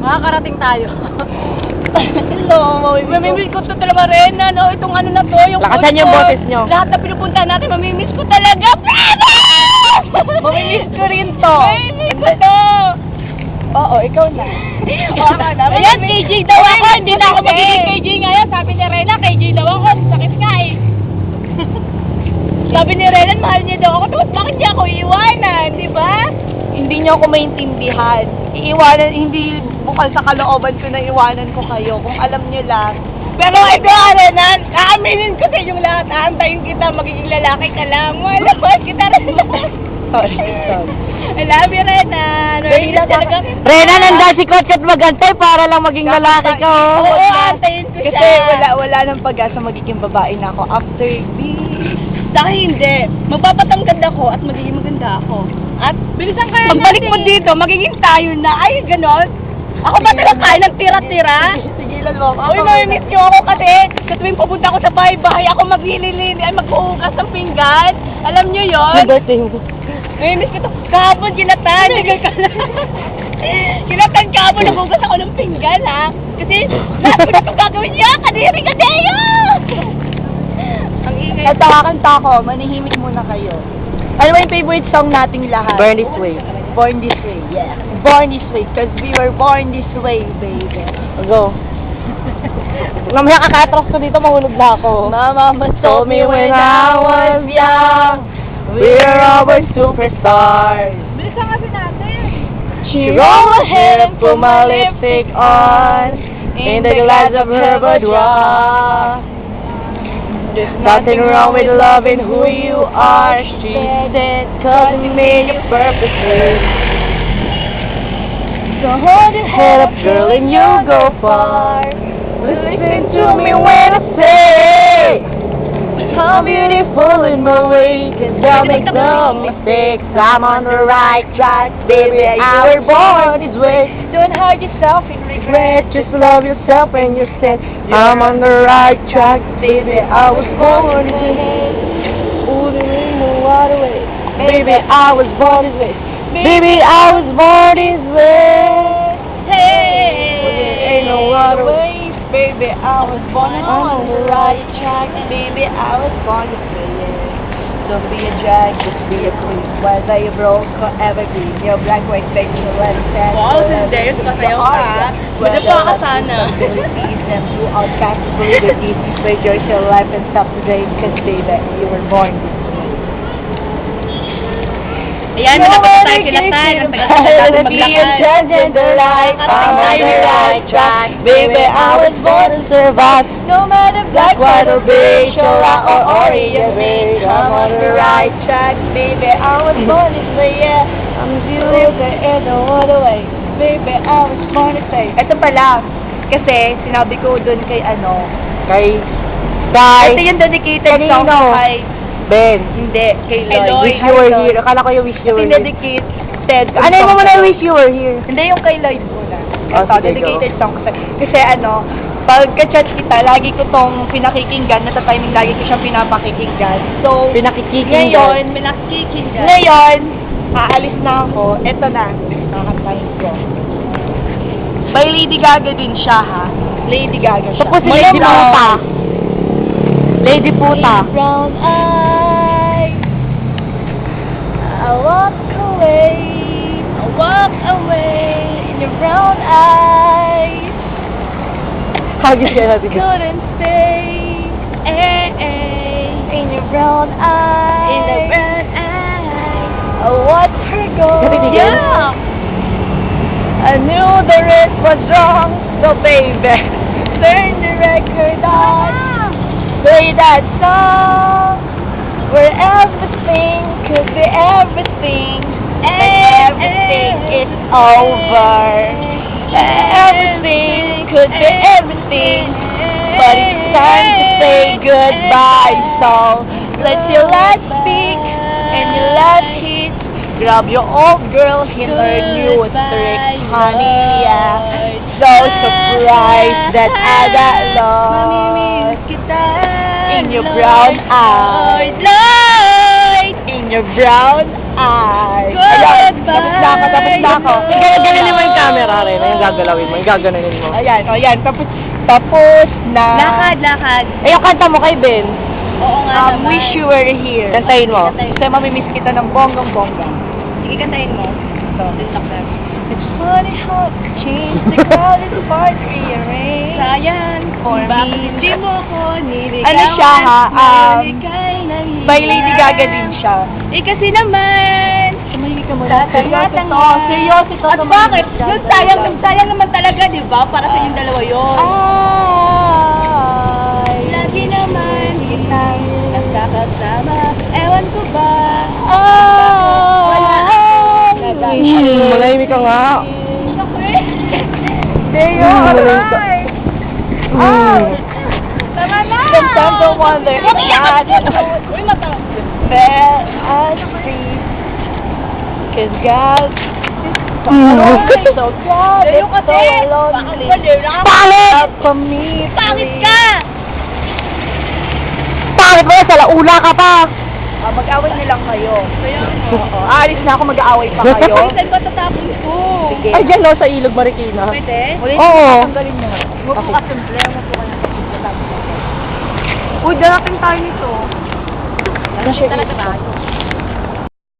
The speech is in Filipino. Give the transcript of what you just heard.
Makakarating tayo. Hello, mamimiss ko to talaga rin, ano, itong ano na to, yung Lakasan food yung court. boses nyo. Lahat na pinupunta natin, mamimiss ko talaga. Mamimiss ko rin to. Mamimiss ko to. Oo, ikaw na. Ayan, KJ daw ako, hindi na ako magiging KJ ngayon. Sabi ni Rena, KJ daw ako, sakit nga eh. Sabi ni Rena, mahal niya daw ako, tapos bakit niya ako iiwanan, di ba? Hindi niyo ako maintindihan. Iiwanan, hindi bukal sa kalooban ko na iwanan ko kayo. Kung alam niyo lang. Pero ito, ano na, aaminin ko sa inyong lahat, aantayin kita, magiging lalaki ka lang. Mahal kita rin. Sorry, sorry. I love you, Rena. Rena, talaga. Rena, nanda si Coach at magantay para lang maging lalaki ka. oh. Oo, aantayin ko siya. Kasi wala, wala nang pag-asa magiging babae na ako after this. Sa akin, hindi. Magpapatanggad ako at magiging maganda ako. At bilisan kaya Pagbalik natin. mo dito, magiging tayo na. Ay, ganon. Ako ba talaga kaya ng tira-tira? Sigilan mo ako. Uy, mamimiss niyo ako kasi sa tuwing pupunta ako sa bahay-bahay, ako maglililin, ay maghuhugas ng pinggan. Alam niyo yon? birthday mo. Mamimiss ko to. Kahapon, kinatan. kinatan kahapon, naghugas ako ng pinggan, ha? Kasi, lahat ko na itong gagawin niya. Kadiri, kadeyo! Ang ingay. At kakanta ko, manihimik muna kayo. Ano ba yung favorite song nating lahat? Born This Way. Born This Way, yeah. Born This Way, because we were born this way, baby. Go. Mamaya kakatros ko dito, mahulog na ako. Mama must told me when I was young, We're always superstars. Bilisan kasi natin. she rolled ahead and put my lipstick on in the glass of her boudoir. There's nothing wrong with loving who you are, she said, cause you made you perfectly. So hold your head up, girl, and you'll go far. Listen to me when I say, I'm beautiful in my way, cause I make no mistakes. I'm on the right track, baby, I was born this way. Don't hurt yourself in regret. Just love yourself and you said, I'm on the right track, baby, I was born this way. Moving in the waterway, baby, I was born this way. Baby, I was born this way. Hey, Ain't no other way. Baby, I was born on the right track, Baby, I was born way. yeah. Don't be a drag, just be a queen. Whether you broke or evergreen, your black, white, face, your red, sad. Wow, Zendaya, sumasayaw ka. Madapa ka sana. and blue outcast abilities, rejoice your life and stop today, cause baby, you were born. Ayan, malapit tayo kinatan. Ang tagal na natin maglakad. the I'm on the right track. Baby, I was born to survive. No matter Black, white, or beige, or rock, or beige, I'm on the right track. Baby, I was born this way, yeah. I'm in the water way. Baby, I was born this way. Ito pala, kasi sinabi ko dun kay ano, Kay Kay ito yung dedicated song Kanino? ko kay, Ben. hindi, kay Lloyd. Wish you were here. Akala ko yung wish you Ito were yung here. dedicated. Ano mo muna yung wish you were here? Hindi yung kay Lloyd muna. Oh, Ito, sige, dedicated song ko. sa- Kasi ano, pag ka-chat kita, lagi ko tong pinakikinggan, nasa timing lagi ko siyang pinapakikinggan. So, Pinakikiki. ngayon, Minakikinggan. Ngayon, aalis na ako. Eto na, kakantahin ko. By Lady Gaga din siya, ha? Lady Gaga siya. Tapos si Lady Puta. Lady Puta. Brown eyes, I walk away, I walk away in your brown eyes. Hagis ka natin. Couldn't stay, eh, eh, in your brown eyes. In the brown eyes. I watched her go. Yeah. I knew the risk was wrong, so baby, turn the record on. Play that song where everything could be everything, and everything is over. Everything could be everything, but it's time to say goodbye. So let your light speak and your last hit. Grab your old girl in her new tricks, honey. Yeah, so surprised that I got lost your brown eyes. Lloyd! In your brown eyes. Goodbye, tapos na ako, tapos na ako. Kaya ganun mo yung camera rin, yung gagalawin mo, yung gaganunin mo. Ayan, o yan, tapos, tapos na. Lakad, lakad. Eh, yung kanta mo kay Ben, Oo nga Um, naman. wish you were here. kantahin mo. Kantahin. Kasi mamimiss kita ng bonggang-bongga. Sige, kantahin mo. Na. It's funny how you change the crowded part rearrange. Sayang, For me. hindi mo ko niligawan? Ano siya, ha? Um. By Lady Gaga din siya. Eh kasi naman, Tumahilig ka Tatanga-tanga. to. Seryoso to. At bakit? Yung sayang, yung sayang naman talaga, di ba? Para sa inyong dalawa yun. Ay. Lagi naman kitang nagkakasama. Ewan ko ba? Ay. Hmm, malahimik ka nga. Seryo, Mm, aray. Hmm. Tama na! Sometimes I wonder if God fell us free. Cause God Mm. so God is so lonely. Pangit! Up for me. Pangit ka! Pangit mo, sa laula ka pa. Ah, mag-away na lang kayo. Kaya Oo, aalis na ako, mag-aaway pa kayo. Ay, saan ba tatapon ko? Sige. Ay, dyan no, sa ilog Marikina. Pwede? Ulit, Oo. tanggalin mo. Huwag mo Okay. kasimple, huwag mo ka na Uy, darating tayo nito. Ano talaga tayo?